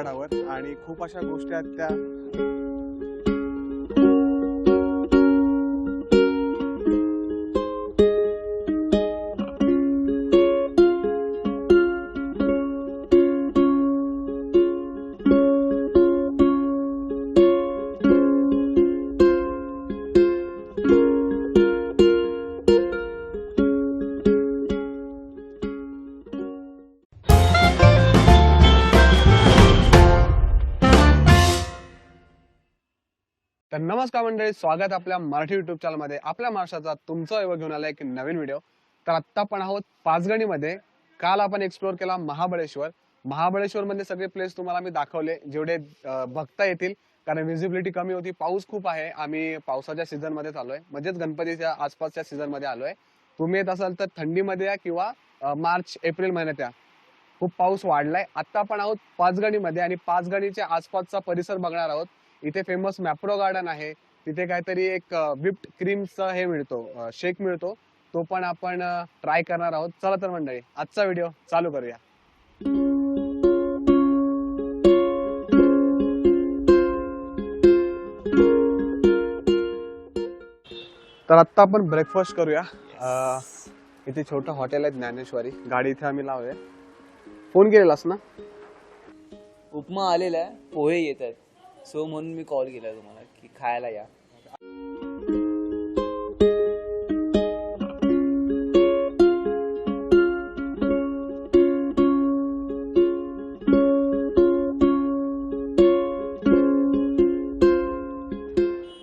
गडावर. आणि खूप अशा गोष्टी आहेत त्या नमस्कार मंडळी स्वागत आपल्या मराठी युट्यूब चॅनलमध्ये आपल्या महाराष्ट्राचा तुमचा एवढं घेऊन आला एक नवीन व्हिडिओ तर आत्ता पण आहोत पाचगणीमध्ये. काल आपण एक्सप्लोर केला महाबळेश्वर. महाबळेश्वर मध्ये सगळे प्लेस तुम्हाला मी दाखवले जेवढे बघता येतील. कारण विजिबिलिटी कमी होती पाऊस खूप आहे. आम्ही पावसाच्या सीझनमध्ये आलोय म्हणजेच गणपतीच्या आसपासच्या सीझनमध्ये आलोय. तुम्ही येत असाल तर थंडीमध्ये या किंवा मार्च एप्रिल महिन्यात या. खूप पाऊस वाढलाय. आता आपण आहोत पाचगणीमध्ये आणि पाचगणीच्या आसपासचा परिसर बघणार आहोत. इथे फेमस मॅप्रो गार्डन आहे. तिथे काहीतरी एक विप्ड क्रीमचा हे मिळतो शेक मिळतो. तो पण आपण ट्राय करणार आहोत. चला तर मंडळी आजचा व्हिडिओ चालू करूया. तर आत्ता आपण ब्रेकफास्ट करूया. इथे छोटं हॉटेल आहे ज्ञानेश्वरी. गाडी इथे आम्ही लावूया फोन केलेलास ना? उपमा आलेला आहे पोहे येत आहेत. सो म्हणून मी कॉल केला तुम्हाला की खायला या.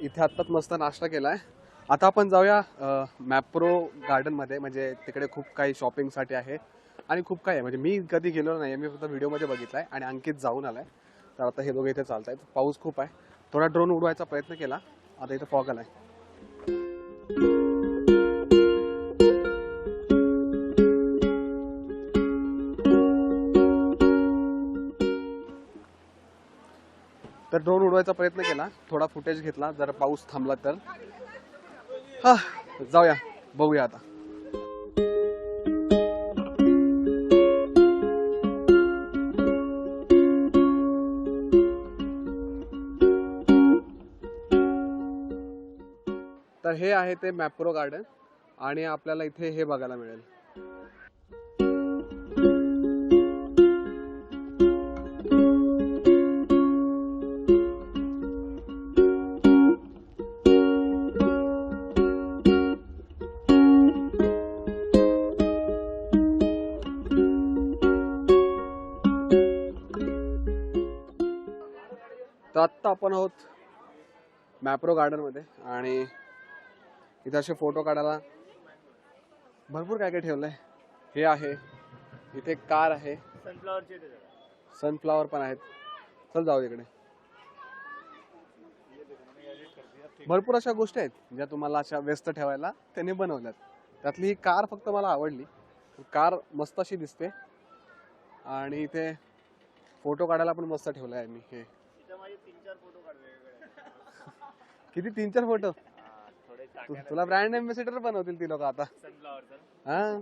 इथे आत्ताच मस्त नाश्ता केलाय. आता आपण जाऊया मॅप्रो गार्डनमध्ये म्हणजे तिकडे खूप काही शॉपिंगसाठी आहे. आणि खूप काही आहे. म्हणजे मी कधी गेलो नाही मी फक्त व्हिडिओमध्ये बघितलाय आणि अंकित जाऊन आलाय. तर आता हे दोघे इथे चालत आहेत पाऊस खूप आहे. थोडा ड्रोन उडवायचा प्रयत्न केला. आता इथं फॉग आलाय. तर ड्रोन उडवायचा प्रयत्न केला. थोडा फुटेज घेतला. जर पाऊस थांबला तर. हा जाऊया. बघूया आता. तर हे आहे ते मॅप्रो गार्डन आणि आपल्याला इथे हे बघायला मिळेल. तर आत्ता आपण आहोत मॅप्रो गार्डनमध्ये आणि इथे असे फोटो काढायला भरपूर काय काय ठेवलंय. हे आहे. इथे कार आहे. सनफ्लावर पण आहेत. चल जाऊ इकडे. भरपूर अशा गोष्टी आहेत ज्या तुम्हाला अशा व्यस्त ठेवायला त्यांनी बनवल्यात. त्यातली ही कार फक्त मला आवडली. कार मस्त अशी दिसते. आणि इथे फोटो काढायला पण मस्त ठेवलं आहे मी हे किती? तीन चार फोटो? तुला ब्रँड अँबॅसिडर बनवतील ती लोक आता. हा?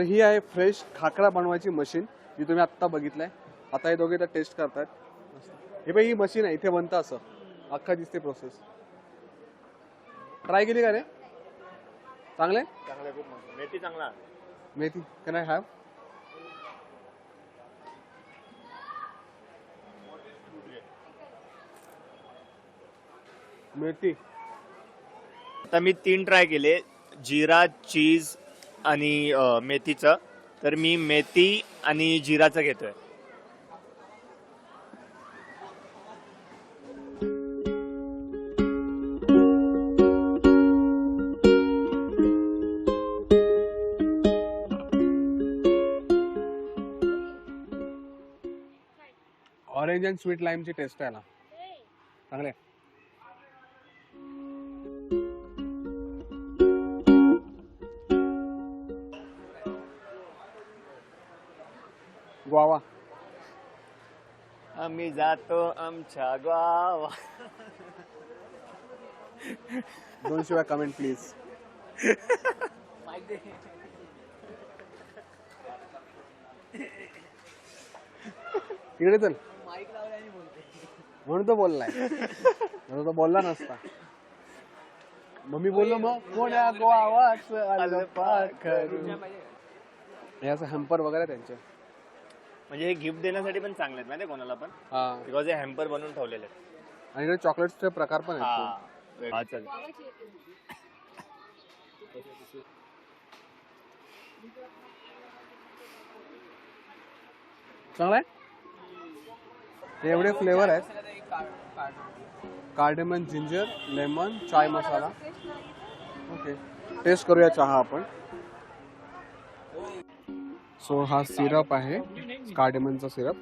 तर ही आहे फ्रेश खाकरा बनवायची मशीन जी तुम्ही आत्ता बघितलंय. आता हे दोघे तर टेस्ट करतायत. हे बाई ही मशीन आहे इथे बनतं असं. अख्खा दिसते प्रोसेस ट्राय केली का रे? चांगले मेथी चांगला मेथी. Can I have methi. आता मी तीन ट्राय केले. जिरा चीज आणि मेथीचं. तर मी मेथी आणि जिराचं घेतोय. ऑरेंज अँड स्वीट लाईमची टेस्ट आहे ना. चांगले गोवा. आम्ही जातो आमच्या गावा. दोन शिवाय कमेंट प्लीज इकडे चल. म्हणून तो बोललाय. म्हणून तो बोलला नसता. मग मी बोललो मग कोण्या आलं पाखरू. हे असं हॅम्पर वगैरे त्यांचे. म्हणजे हे गिफ्ट देण्यासाठी पण चांगले आहेत माहिती कोणाला पण. हा. बिकॉज हे हॅम्पर बनवून ठेवलेले आहेत. आणि इकडे चॉकलेटचे प्रकार पण आहेत हा. हा, चल. चांगला आहे? हे एवढे फ्लेवर आहेत. Cardamom ginger lemon chai masala okay taste करूया चहा आपण. सो हा सिरप आहे. कार्डेमनचा सिरप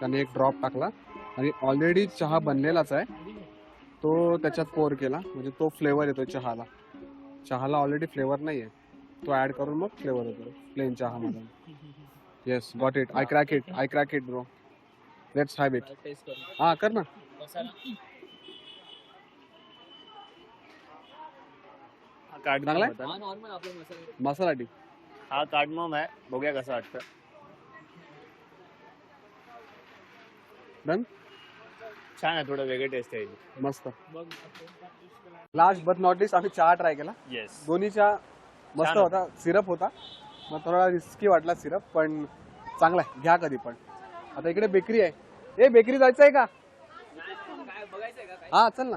त्याने एक ड्रॉप टाकला. आणि ऑलरेडी चहा बनलेलाच आहे. तो त्याच्यात पोर केला. म्हणजे तो फ्लेवर येतो चहाला. चहाला ऑलरेडी फ्लेवर नाही आहे तो ऍड करून मग फ्लेवर येतो plain चहामधून. Yes got it I crack it I crack it bro let's have it हा कर ना. चांगला आहे? मसाला टी. हा कार्डमॉम आहे. बघूया कसं वाटतं. डन? छान आहे थोडं वेगळं टेस्ट आहे. मस्त. लास्ट बट नॉट लिस्ट आम्ही चहा ट्राय केला. येस दोन्ही चहा मस्त होता सिरप होता. मग थोडा रिस्की वाटला सिरप पण चांगला आहे. घ्या कधी पण. आता इकडे बेकरी आहे. ए बेकरी जायचं आहे का? हा चल ना.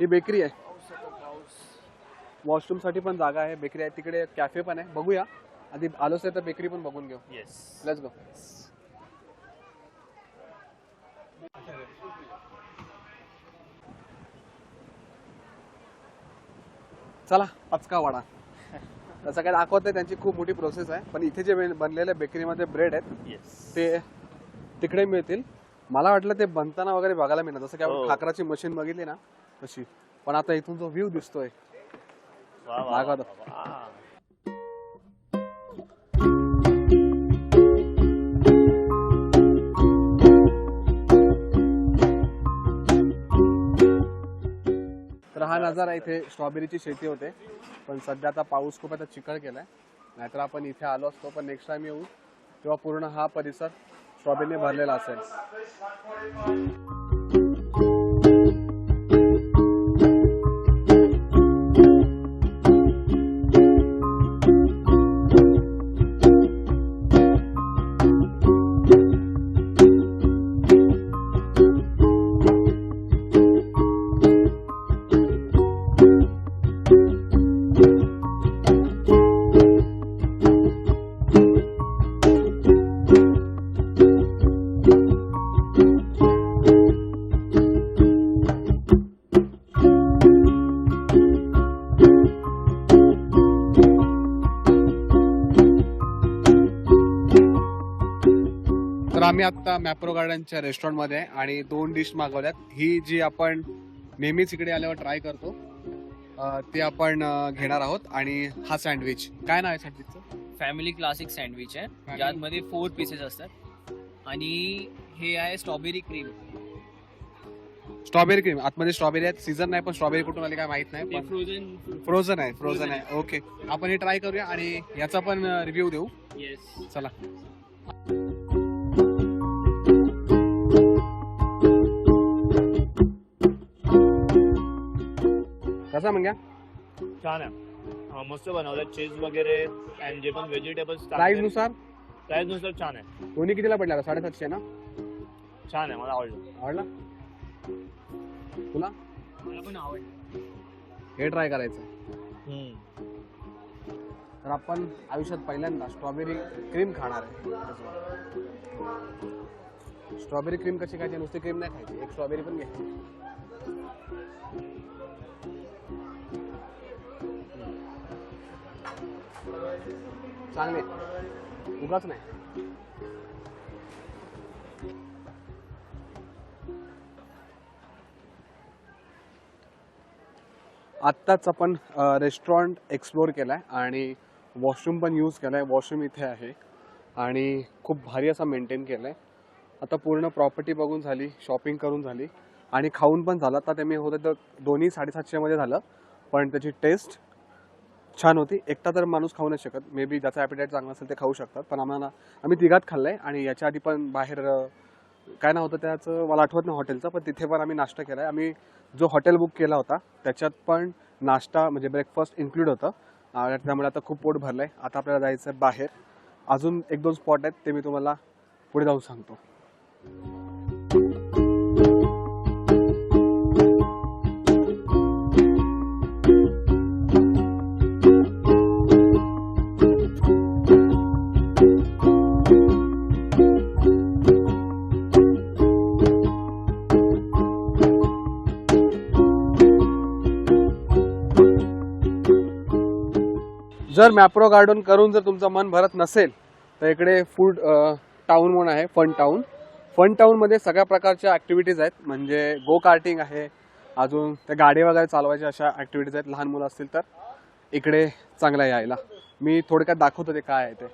ही बेकरी आहे. वॉशरूमसाठी पण जागा आहे. बेकरी आहे. तिकडे कॅफे पण आहे. बघूया. आधी आलोच आहे तर बेकरी पण बघून घेऊ. येस लेट्स गो चला पचका वडा. तसं काय दाखवत नाही त्यांची खूप मोठी प्रोसेस आहे. पण इथे जे बन- बनलेले बेकरीमध्ये ब्रेड आहेत ते तिकडे मिळतील. मला वाटलं ते बनताना वगैरे बघायला मिळणार. जसं की आपण हो. खाकराची मशीन बघितली ना तशी. पण आता इथून जो व्ह्यू दिसतोय. वा. हा नजारा इथे स्ट्रॉबेरीची शेती होते. पण सध्या आता पाऊस खूप आता चिकळ केलाय नाहीतर आपण इथे आलो असतो पण नेक्स्ट टाइम येऊ तेव्हा पूर्ण हा परिसर स्ट्रॉबेरीने भरलेला असेल. तर आम्ही आता मॅप्रो गार्डनच्या रेस्टॉरंटमध्ये आहे आणि दोन डिश मागवल्यात. ही जी आपण नेहमीच इकडे आल्यावर ट्राय करतो अं, ते आपण अं, घेणार आहोत आणि हा सँडविच काय नाव आहे सँडविचचं फॅमिली क्लासिक सँडविच आहे. ज्यामध्ये फोर पीसेस असतात. आणि हे आहे स्ट्रॉबेरी क्रीम स्ट्रॉबेरी क्रीम आतमध्ये स्ट्रॉबेरी आहेत. सीझन नाही पण स्ट्रॉबेरी कुठून आली काय माहीत नाही पण फ्रोझन फ्रोझन आहे फ्रोझन Frozen आहे. ओके आपण हे ट्राय करूया आणि याचा पण रिव्ह्यू देऊ. येस चला. कसा मग छान आहे. मस्त बनवलं. चीज वगैरे आणि जे पण व्हेजिटेबल्स प्राइसनुसार? प्राइसनुसार छान आहे. दोन्ही कितीला पडला? साडेसातशे ना? छान आहे मला आवडलं. आवडला? तुला? मला पण आवडलं. हे ट्राय करायचं. तर आपण आयुष्यात पहिल्यांदा स्ट्रॉबेरी क्रीम खाणार आहे. स्ट्रॉबेरी क्रीम कशी खायची? नुसती क्रीम नाही खायची एक स्ट्रॉबेरी पण घ्यायची. चांगले. उगाच नाही. आत्ताच आपण रेस्टॉरंट एक्सप्लोअर केलाय आणि वॉशरूम पण यूज केलाय. आहे वॉशरूम इथे आहे. आणि खूप भारी असा मेंटेन केलाय. आहे आता पूर्ण प्रॉपर्टी बघून झाली शॉपिंग करून झाली. आणि खाऊन पण झालं. आता ते मी होतं तर दोन्ही साडेसातशेमध्ये झालं. पण त्याची टेस्ट छान होती. एकटा तर माणूस खाऊ नाही शकत. मे बी ज्याचा ॲपिटाईट चांगला असेल ते खाऊ शकतात. पण आम्हाला आम्ही तिघात खाल्लं आहे आणि याच्या आधी पण बाहेर काय नाव होतं त्याचं? मला आठवत नाही हॉटेलचं पण तिथे पण आम्ही नाश्ता केला आहे आम्ही जो हॉटेल बुक केला होता त्याच्यात पण नाश्ता म्हणजे ब्रेकफास्ट इन्क्लूड होतं. त्यामुळे आता खूप पोट भरलं आहे आता आपल्याला जायचं आहे बाहेर. अजून एक दोन स्पॉट आहेत ते मी तुम्हाला पुढे जाऊन सांगतो. जर मॅप्रो गार्डन करून जर तुमचं मन भरत नसेल तर इकडे फूड टाऊन म्हणून आहे फन टाऊन फन टाऊनमध्ये सगळ्या प्रकारच्या ॲक्टिव्हिटीज आहेत म्हणजे गो कार्टिंग आहे अजून त्या गाडी वगैरे चालवायच्या अशा ॲक्टिव्हिटीज आहेत लहान मुलं असतील तर. इकडे चांगलं यायला. मी थोडक्यात दाखवतो ते काय आहे ते.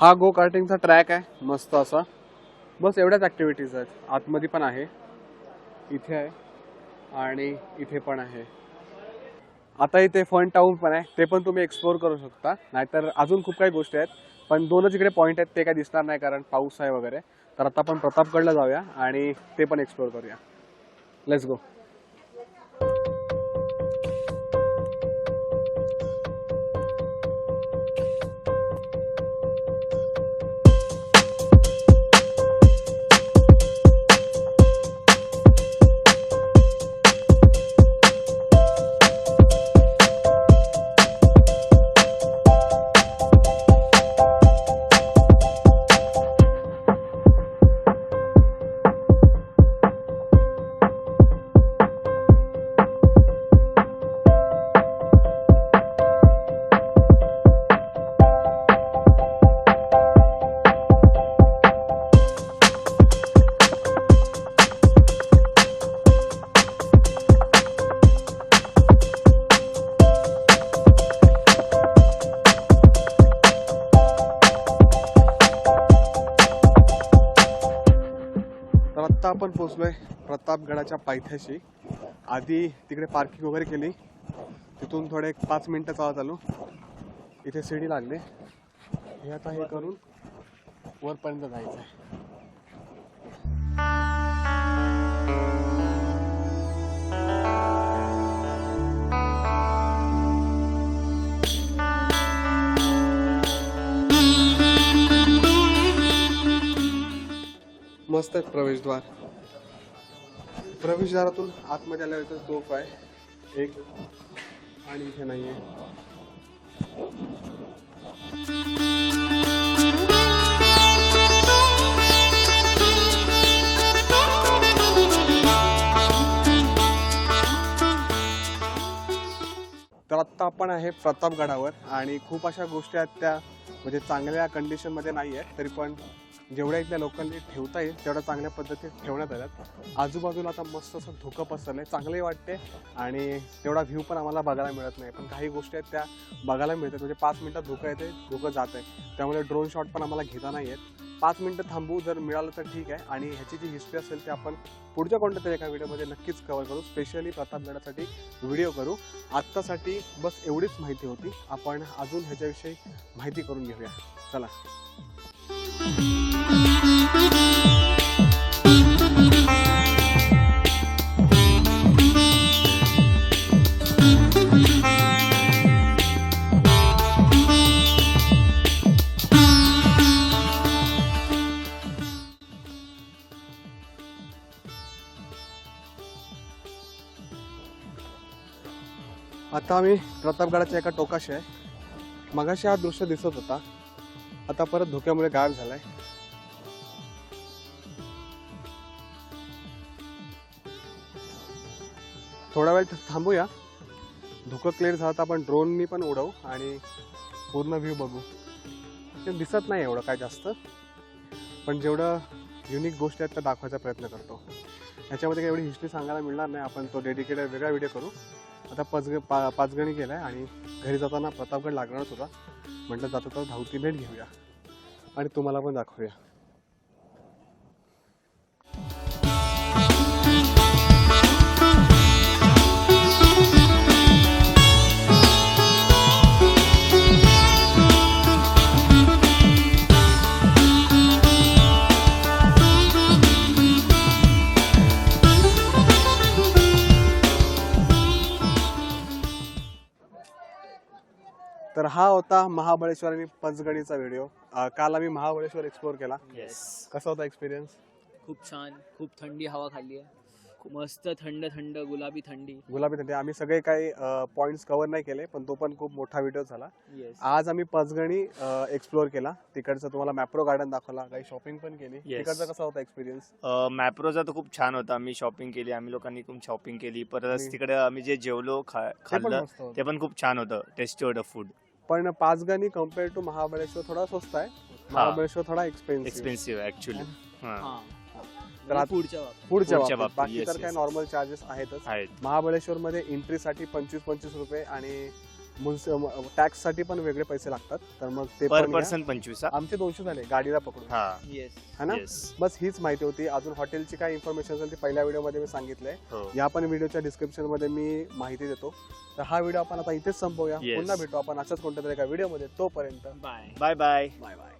हा गो कार्टिंगचा ट्रॅक आहे मस्त असा. बस एवढ्याच ॲक्टिव्हिटीज आहेत. आतमध्ये पण आहे. इथे आहे. आणि इथे पण आहे. आता इथे फन टाऊन पण आहे. ते पण तुम्ही एक्सप्लोअर करू शकता. नाहीतर अजून खूप काही गोष्टी आहेत. पण दोनच इकडे पॉईंट आहेत ते काही दिसणार नाही कारण पाऊस आहे वगैरे. तर आता आपण प्रतापगडला जाऊया आणि ते पण एक्सप्लोअर करूया. लेट्स गो पोचलोय प्रतापगडाच्या पायथ्याशी. आधी तिकडे पार्किंग वगैरे केली. तिथून थोडे एक पाच मिनटं चालत आलो. इथे शिडी लागले. हे आता हे करून वरपर्यंत जायचं आहे मस्त आहेत प्रवेशद्वार. प्रवेशद्वारातून आतमध्ये आल्यावर तोफ आहे एक आणि इथे आहे तर आत्ता आपण आहे प्रतापगडावर आणि खूप अशा गोष्टी आहेत त्या म्हणजे चांगल्या कंडिशनमध्ये नाही आहेत तरी पण जेवढ्या इथल्या लोकांनी ठेवता येईल तेवढ्या चांगल्या पद्धतीत ठेवण्यात आल्यात. आजूबाजूला आता मस्त असं धुकं पसरलं आहे चांगलंही वाटते आणि तेवढा व्ह्यू पण आम्हाला बघायला मिळत नाही. पण काही गोष्टी आहेत त्या बघायला मिळतात. म्हणजे पाच मिनटात धुकं येते धुकं जात आहे. त्यामुळे ड्रोन शॉट पण आम्हाला घेता नाही आहेत पाच मिनटं थांबू जर मिळालं तर ठीक आहे. आणि ह्याची जी हिस्ट्री असेल ती आपण पुढच्या कोणत्या तरी एका व्हिडिओमध्ये नक्कीच कवर करू. स्पेशली प्रतापगडासाठी व्हिडिओ करू. आत्तासाठी बस एवढीच माहिती होती. आपण अजून ह्याच्याविषयी माहिती करून घेऊया. चला. आता आम्ही प्रतापगडाच्या एका टोकाशी आहे. मगाशी हा दृश्य दिसत होता. आता परत धुक्यामुळे गायब झालाय. थोडा वेळ थांबूया. धुकं क्लिअर झालं तर आपण ड्रोननी पण उडवू आणि पूर्ण व्ह्यू बघू. ते दिसत नाही एवढं काय जास्त. पण जेवढं युनिक गोष्टी आहेत त्या दाखवायचा प्रयत्न करतो. याच्यामध्ये काही एवढी हिस्ट्री सांगायला मिळणार नाही. आपण तो डेडिकेटेड वेगळा व्हिडिओ करू. आता पाचग पा पाचगणी गेला आहे आणि घरी जाताना प्रतापगड लागणारच होता. म्हटलं जातो तर धावती भेट घेऊया. आणि तुम्हाला पण दाखवूया. तर हा होता महाबळेश्वर आणि पंचगणीचा व्हिडिओ काल आम्ही महाबळेश्वर एक्सप्लोर केला. येस कसा होता एक्सपिरियन्स खूप छान. खूप थंडी हवा खाल्ली आहे. खूप मस्त थंड थंड गुलाबी थंडी. गुलाबी थंडी. आम्ही सगळे काही पॉइंट्स कव्हर नाही केले पण तो पण खूप मोठा व्हिडिओ झाला. येस आज आम्ही पंचगणी एक्सप्लोर केला. तिकडचं तुम्हाला मॅप्रो गार्डन दाखवला. काही शॉपिंग पण केली. Yes. तिकडचा कसा होता एक्सपिरियन्स मॅप्रोचा तर खूप छान होता. आम्ही शॉपिंग केली. आम्ही लोकांनी खूप शॉपिंग केली. परत तिकडे आम्ही जे जेवलो खाल्लं ते पण खूप छान होतं. टेस्टी होतं फूड पण पाचगणी कंपेअर टू महाबळेश्वर थोडा स्वस्त आहे. महाबळेश्वर थोडा एक्सपेन्सिव्ह एक्सपेन्सिव्ह ऍक्च्युली हा. तर आत- पुढच्या बाबतीत. पुढच्या पुढच्या बाबतीत. बाबतीत, बाकी yes, तर काय yes. नॉर्मल चार्जेस आहेतच. आहेत. महाबळेश्वर मध्ये एंट्रीसाठी पंचवीस पंचवीस रुपये आणि टॅक्ससाठी पण वेगळे पैसे लागतात. तर मग ते पर पण घ्या. पर्सन पंचवीस हा? आमचे दोनशे झाले गाडीला पकडून. हा. येस है ना? येस बस हीच माहिती होती. अजून हॉटेलची काय इन्फॉर्मेशन असेल ती पहिल्या व्हिडिओमध्ये मी सांगितलंय. हो. या पण व्हिडिओच्या डिस्क्रिप्शनमध्ये मी माहिती देतो. तर हा व्हिडिओ आपण आता इथेच संपवूया. Yes. पुन्हा भेटू आपण अशाच कोणत्या तरी एका व्हिडिओमध्ये. तोपर्यंत bye bye bye bye bye